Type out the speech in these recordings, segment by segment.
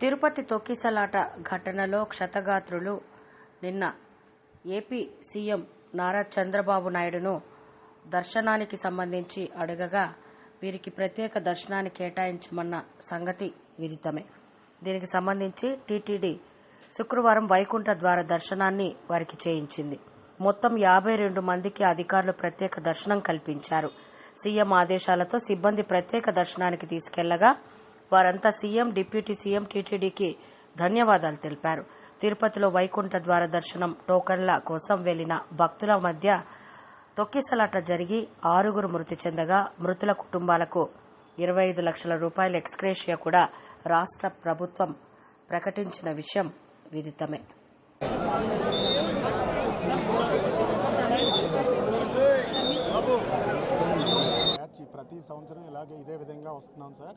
తిరుపతి తొక్కిసలాట ఘటనలో క్షతగాత్రులు నిన్న ఏపీ సీఎం నారా చంద్రబాబు నాయుడును దర్శనానికి సంబంధించి అడగగా వీరికి ప్రత్యేక దర్శనాన్ని కేటాయించమన్న సంగతి విదితమే. దీనికి సంబంధించి టీటీడీ శుక్రవారం వైకుంఠ ద్వార దర్శనాన్ని వారికి చేయించింది. మొత్తం యాభై రెండు మందికి అధికారులు ప్రత్యేక దర్శనం కల్పించారు. సీఎం ఆదేశాలతో సిబ్బంది ప్రత్యేక దర్శనానికి తీసుకెళ్ళగా వారంతా సీఎం డిప్యూటీ సీఎం టీటీడీకి ధన్యవాదాలు తెలిపారు. తిరుపతిలో వైకుంఠ ద్వార దర్శనం టోకన్ల కోసం వెళ్ళిన భక్తుల మధ్య తొక్కిసలాట జరిగి ఆరుగురు మృతి చెందగా మృతుల కుటుంబాలకు ఇరవై ఐదు లక్షల రూపాయల ఎక్స్క్రేషియా కూడా రాష్ట్ర ప్రభుత్వం ప్రకటించిన విషయం విదితమే. ప్రతి సంవత్సరం ఇలాగే ఇదే విధంగా వస్తున్నాం సార్.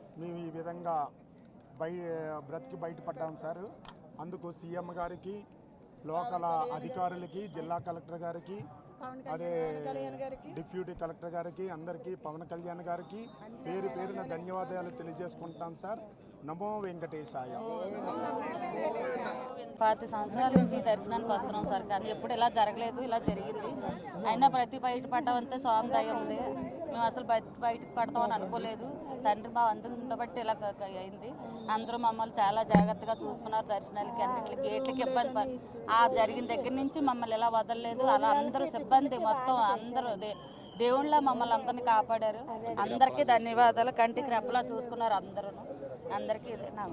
మేము ఈ విధంగా బయ బ్రతికి బయటపడ్డాం సార్. అందుకు సీఎం గారికి లోకల్ అధికారులకి జిల్లా కలెక్టర్ గారికి అదే డిప్యూటీ కలెక్టర్ గారికి అందరికీ పవన్ కళ్యాణ్ గారికి పేరు పేరున ధన్యవాదాలు తెలియజేసుకుంటాం సార్. నమో వెంకటేశాయ. పాతి సంవత్సరాల నుంచి దర్శనానికి వస్తున్నాం సార్ కానీ ఎప్పుడు ఇలా జరగలేదు ఇలా జరిగింది. అయినా ప్రతి బయట పడ్డామంతే స్వామి దయ ఉంది. మేము అసలు బయట బయటకు పడతామని అనుకోలేదు. తండ్రి మా అందరూ ఉండబట్టి ఇలా అయింది. అందరూ మమ్మల్ని చాలా జాగ్రత్తగా చూసుకున్నారు దర్శనాలకి అన్నిటికి గేట్లకి ఇబ్బంది ఆ జరిగిన దగ్గర నుంచి మమ్మల్ని ఇలా వదలలేదు. అలా అందరూ సిబ్బంది మొత్తం అందరూ దే దేవుళ్ళ మమ్మల్ని అందరినీ కాపాడారు. అందరికీ ధన్యవాదాలు. కంటికి రెప్పలా చూసుకున్నారు అందరూ అందరికీ ఇదే నా